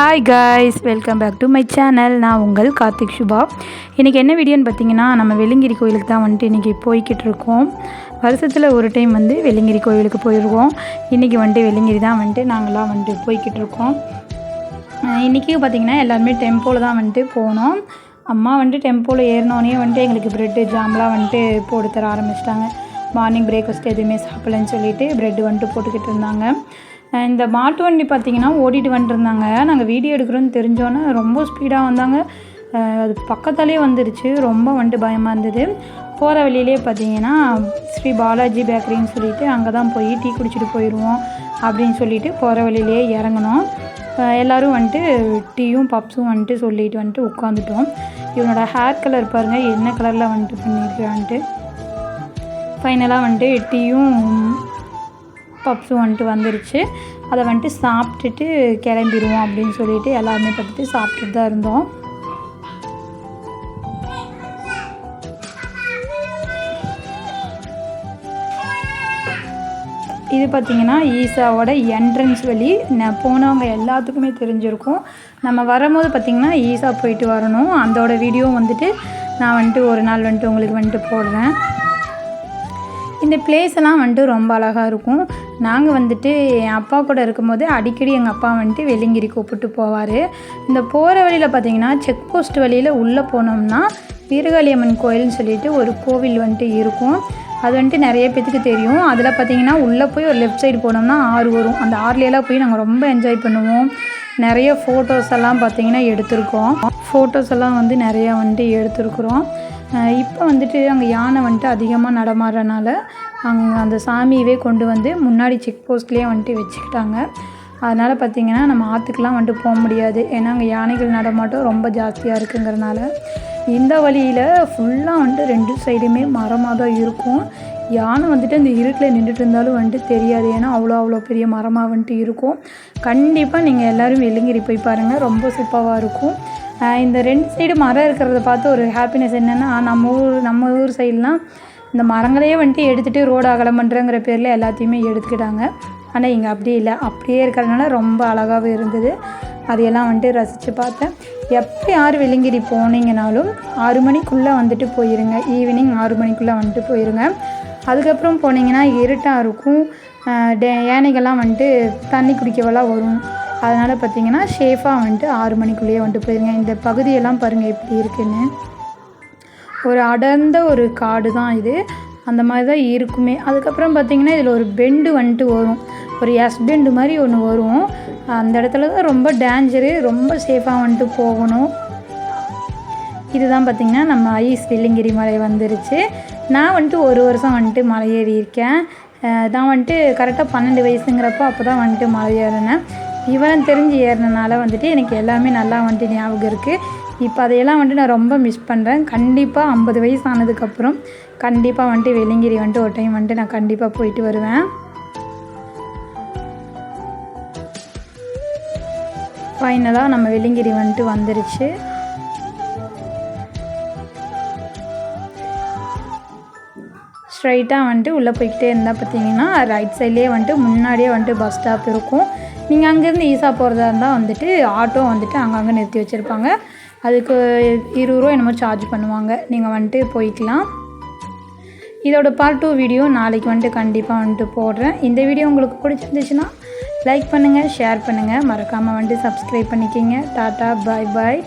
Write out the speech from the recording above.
Hi guys welcome back to my channel நான் உங்கள் கார்த்திக் சுபா. இன்றைக்கி என்ன வீடியோன்னு பார்த்தீங்கன்னா நம்ம வெள்ளிங்கிரி கோயிலுக்கு தான் வந்துட்டு இன்றைக்கி போய்கிட்டு இருக்கோம். வருஷத்தில் ஒரு டைம் வந்து வெள்ளிங்கிரி கோயிலுக்கு போயிடுவோம் இன்றைக்கி வந்துட்டு வெள்ளிங்கிரி தான் வந்துட்டு நாங்களாம் வந்துட்டு போய்கிட்டு இருக்கோம். இன்றைக்கி பார்த்திங்கன்னா எல்லாருமே டெம்போவில் தான் வந்துட்டு போனோம். அம்மா வந்துட்டு டெம்போவில் ஏறினோடனே வந்துட்டு எங்களுக்கு ப்ரெட்டு ஜாம்லாம் வந்துட்டு போட்டு தர ஆரம்பிச்சிட்டாங்க. மார்னிங் பிரேக்ஃபாஸ்ட் எதுவுமே சாப்பிடலன்னு சொல்லிட்டு ப்ரெட்டு வந்துட்டு போட்டுக்கிட்டு இருந்தாங்க. இந்த மாட்டு வண்டி பார்த்திங்கன்னா ஓடிட்டு வந்துட்டுருந்தாங்க நாங்கள் வீடியோ எடுக்கிறோன்னு தெரிஞ்சோன்னே ரொம்ப ஸ்பீடாக வந்தாங்க. அது பக்கத்தாலே வந்துருச்சு. ரொம்ப வந்துட்டு பயமாக இருந்தது. போகிற வழியிலே பார்த்தீங்கன்னா ஸ்ரீ பாலாஜி பேக்கரின்னு சொல்லிட்டு அங்கே தான் போய் டீ குடிச்சிட்டு போயிடுவோம் அப்படின்னு சொல்லிட்டு போகிற வழியிலே இறங்கினோம். எல்லோரும் வந்துட்டு டீயும் பப்ஸும் வந்துட்டு சொல்லிட்டு வந்துட்டு உட்காந்துட்டோம் இவனோட ஹேர் கலர் பாருங்கள் என்ன கலரில் வந்துட்டு பண்ணியிருக்கிறான்ட்டு ஃபைனலாக வந்துட்டு டீயும் பப்ஸும் வந்துட்டு வந்துருச்சு. அதை வந்துட்டு சாப்பிட்டுட்டு கிளம்பிடுவோம் அப்படின்னு சொல்லிட்டு எல்லாருமே பார்த்துட்டு சாப்பிட்டுட்டு தான் இருந்தோம். இது பார்த்திங்கன்னா ஈசாவோட என்ட்ரன்ஸ் வழி. நான் போனவங்க எல்லாத்துக்குமே தெரிஞ்சிருக்கும். நம்ம வரும்போது பார்த்திங்கன்னா ஈசா போயிட்டு வரணும். அதோட வீடியோ வந்துட்டு நான் வந்துட்டு ஒரு நாள் வந்துட்டு உங்களுக்கு வந்துட்டு போடுறேன். இந்த பிளேஸ் எல்லாம் வந்துட்டு ரொம்ப அழகாக இருக்கும். நாங்கள் வந்துட்டு என் அப்பா கூட இருக்கும்போது அடிக்கடி எங்கள் அப்பா வந்துட்டு வெள்ளிங்கிரி கூப்பிட்டு போவார். இந்த போகிற வழியில் பார்த்தீங்கன்னா செக் போஸ்ட் வழியில் உள்ளே போனோம்னா வீரகாளியம்மன் கோயில்னு சொல்லிட்டு ஒரு கோவில் வந்துட்டு இருக்கும். அது வந்துட்டு நிறைய பேத்துக்கு தெரியும். அதில் பார்த்தீங்கன்னா உள்ளே போய் ஒரு லெஃப்ட் சைடு போனோம்னா ஆறு வரும். அந்த ஆறுலையெல்லாம் போய் நாங்கள் ரொம்ப என்ஜாய் பண்ணுவோம். நிறைய ஃபோட்டோஸ் எல்லாம் பார்த்தீங்கன்னா எடுத்திருக்கோம். ஃபோட்டோஸ் எல்லாம் வந்து நிறையா வந்துட்டு எடுத்திருக்கிறோம். இப்போ வந்துட்டு அங்கே யானை வந்துட்டு அதிகமாக நடமாடுறனால அங்கே அந்த சாமியவே கொண்டு வந்து முன்னாடி செக் போஸ்ட்லேயே வந்துட்டு வச்சுக்கிட்டாங்க. அதனால் பார்த்திங்கன்னா நம்ம ஆற்றுக்கெலாம் வந்துட்டு போக முடியாது. ஏன்னா அங்கே யானைகள் நடமாட்டம் ரொம்ப ஜாஸ்தியாக இருக்குங்கிறனால இந்த வழியில் ஃபுல்லாக வந்துட்டு ரெண்டு சைடுமே மரமாக தான் இருக்கும். யானை வந்துட்டு அந்த இருட்டில் நின்றுட்டு இருந்தாலும் வந்துட்டு தெரியாது. ஏன்னா அவ்வளோ அவ்வளோ பெரிய மரமாக வந்துட்டு இருக்கும். கண்டிப்பாக நீங்கள் எல்லோரும் வெள்ளிங்கிரி போய் பாருங்கள் ரொம்ப சூப்பராக இருக்கும். இந்த ரெண்டு சைடு மரம் இருக்கிறத பார்த்து ஒரு ஹாப்பினஸ் என்னென்னா நம்ம ஊர் நம்ம ஊர் சைட்லாம் இந்த மரங்களையே வந்துட்டு எடுத்துகிட்டு ரோடு அகலம் பண்ணுறங்கிற பேரில் எல்லாத்தையுமே எடுத்துக்கிட்டாங்க. ஆனால் இங்கே அப்படி இல்லை. அப்படியே இருக்கிறதுனால ரொம்ப அழகாகவே இருந்தது. அதையெல்லாம் வந்துட்டு ரசித்து பார்த்தேன். எப்போ யார் வெள்ளிங்கிரி போனீங்கனாலும் ஆறு மணிக்குள்ளே வந்துட்டு போயிருங்க. ஈவினிங் ஆறு மணிக்குள்ளே வந்துட்டு போயிருங்க. அதுக்கப்புறம் போனீங்கன்னா இருட்டாக இருக்கும் டே- யானைகள்லாம் வந்துட்டு தண்ணி குடிக்கவெல்லாம் வரும். அதனால் பார்த்தீங்கன்னா ஷேஃபாக வந்துட்டு ஆறு மணிக்குள்ளேயே வந்துட்டு போயிருங்க. இந்த பகுதியெல்லாம் பாருங்கள் எப்படி இருக்குன்னு. ஒரு அடர்ந்த ஒரு காடு தான் இது. அந்த மாதிரி தான் இருக்குமே. அதுக்கப்புறம் பார்த்தீங்கன்னா இதில் ஒரு பெண்டு வந்துட்டு வரும். ஒரு எஸ் பெண்டு மாதிரி ஒன்று வரும். அந்த இடத்துல தான் ரொம்ப டேஞ்சரு ரொம்ப சேஃபாக வந்துட்டு போகணும். இதுதான் பார்த்திங்கன்னா நம்ம ஐஸ் வெள்ளிங்கிரி மலை வந்துருச்சு. நான் வந்துட்டு ஒரு வருஷம் வந்துட்டு மலை ஏறி இருக்கேன் நான் வந்துட்டு கரெக்டாக பன்னெண்டு வயசுங்கிறப்போ அப்போ தான் வந்துட்டு மலை ஏறினேன். விவரம் தெரிஞ்சு ஏறினனால வந்துட்டு எனக்கு எல்லாமே நல்லா வந்துட்டு ஞாபகம் இருக்குது இப்போ அதையெல்லாம் வந்துட்டு நான் ரொம்ப மிஸ் பண்ணுறேன் கண்டிப்பாக ஐம்பது வயசு ஆனதுக்கப்புறம் கண்டிப்பாக வந்துட்டு வெள்ளிங்கிரி வந்துட்டு ஒரு டைம் வந்துட்டு நான் கண்டிப்பாக போயிட்டு வருவேன். ஃபைனலாக நம்ம வெள்ளிங்கிரி வந்துட்டு வந்துருச்சு. ஸ்ட்ரைட்டாக வந்துட்டு உள்ளே போய்கிட்டே இருந்தால் பார்த்தீங்கன்னா ரைட் சைட்லேயே வந்துட்டு முன்னாடியே வந்துட்டு பஸ் ஸ்டாப் இருக்கும். நீங்கள் அங்கேருந்து ஈசா போகிறதா இருந்தால் வந்துட்டு ஆட்டோ வந்துட்டு அங்கங்கே நிறுத்தி வச்சுருப்பாங்க. அதுக்கு இருபது ரூபா என்னமோ சார்ஜ் பண்ணுவாங்க. நீங்கள் வந்துட்டு போய்க்கலாம். இதோட பார்ட் டூ வீடியோ நாளைக்கு வந்துட்டு கண்டிப்பாக வந்துட்டு போடுறேன். இந்த வீடியோ உங்களுக்கு பிடிச்சிருந்துச்சுன்னா லைக் பண்ணுங்கள் ஷேர் பண்ணுங்கள் மறக்காமல் வந்துட்டு சப்ஸ்கிரைப் பண்ணிக்கிங்க. டாட்டா பாய் பாய்